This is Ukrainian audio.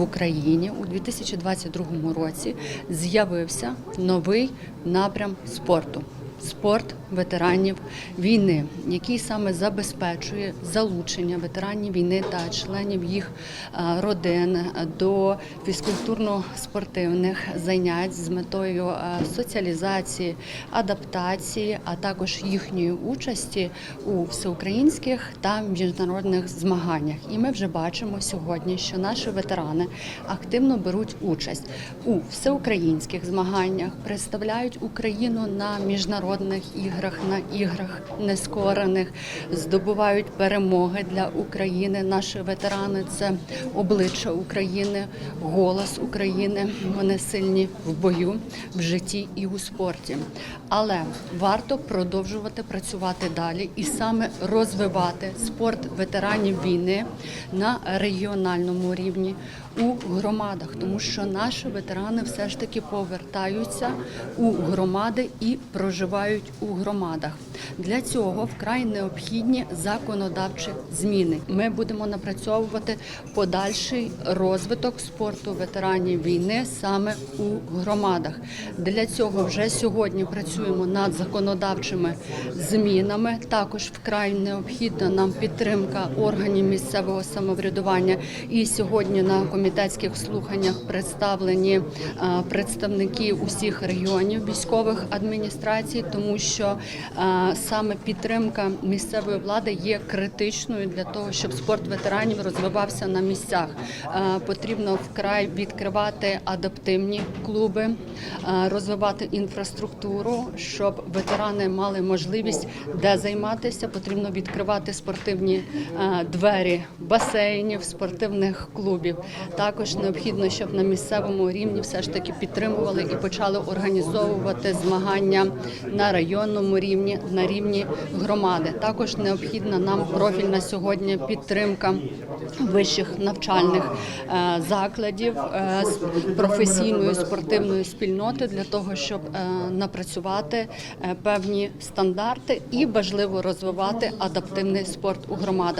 в Україні у 2022 році з'явився новий напрям спорту. Спорт ветеранів війни, який саме забезпечує залучення ветеранів війни та членів їх родин до фізкультурно-спортивних занять з метою соціалізації, адаптації, а також їхньої участі у всеукраїнських та міжнародних змаганнях. І ми вже бачимо сьогодні, що наші ветерани активно беруть участь у всеукраїнських змаганнях, представляють Україну на міжнародних іграх, на іграх нескорених, здобувають перемоги для України. Наші ветерани це обличчя України, голос України. Вони сильні в бою, в житті і у спорті. Але варто продовжувати працювати далі і саме розвивати спорт ветеранів війни на регіональному рівні у громадах, тому що наші ветерани все ж таки повертаються у громади і проживають у громадах. Для цього вкрай необхідні законодавчі зміни. Ми будемо напрацьовувати подальший розвиток спорту ветеранів війни саме у громадах. Для цього вже сьогодні працюємо над законодавчими змінами. Також вкрай необхідна нам підтримка органів місцевого самоврядування. І сьогодні на комітетських слуханнях представлені представники усіх регіонів військових адміністрацій, тому що е, саме підтримка місцевої влади є критичною для того, щоб спорт ветеранів розвивався на місцях. Е, Потрібно вкрай відкривати адаптивні клуби, е, розвивати інфраструктуру, щоб ветерани мали можливість де займатися. Потрібно відкривати спортивні двері басейнів, спортивних клубів. Також необхідно, щоб на місцевому рівні все ж таки підтримували і почали організовувати змагання на районному рівні, на рівні громади. Також необхідна нам профільна сьогодні підтримка вищих навчальних е, закладів е, з професійної спортивної спільноти для того, щоб е, напрацювати певні стандарти і важливо розвивати адаптивний спорт у громадах.